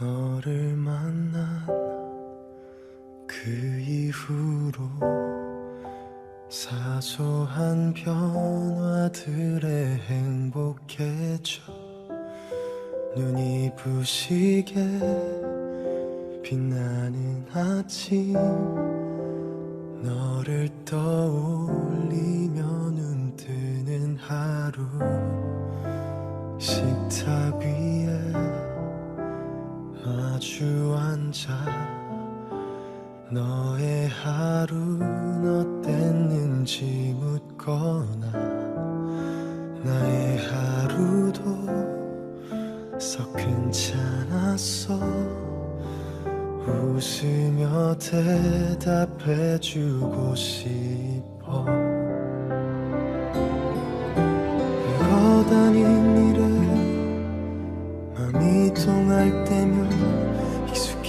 너를 만난 그 이후로 사소한 변화들에 행복해져 눈이 부시게 빛나는 아침 너를 떠올리며 눈 뜨는 하루 식탁 위 앉아 너의 하루는 어땠는지 묻거나 나의 하루도 썩 괜찮았어. 웃으며 대답해주고 싶어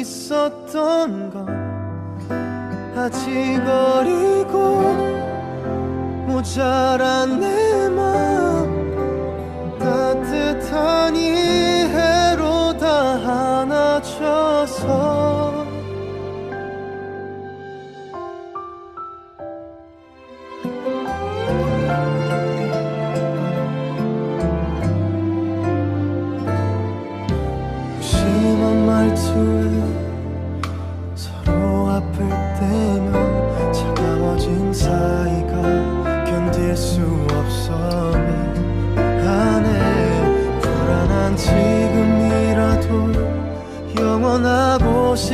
있었던 건 아직 어리고 모자란 내 마음 따뜻한 이 해로 다 안아줘서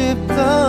영원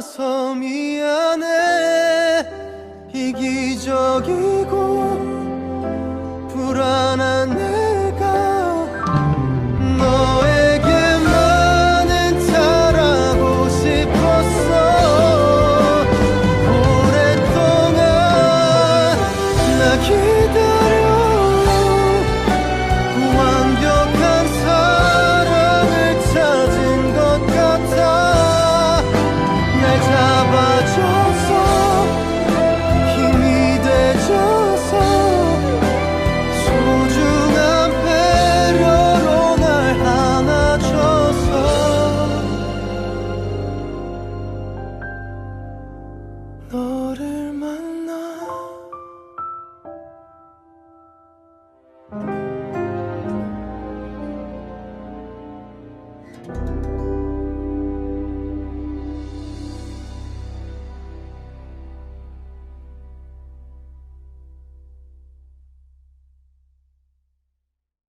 많아서 미안해 이기적인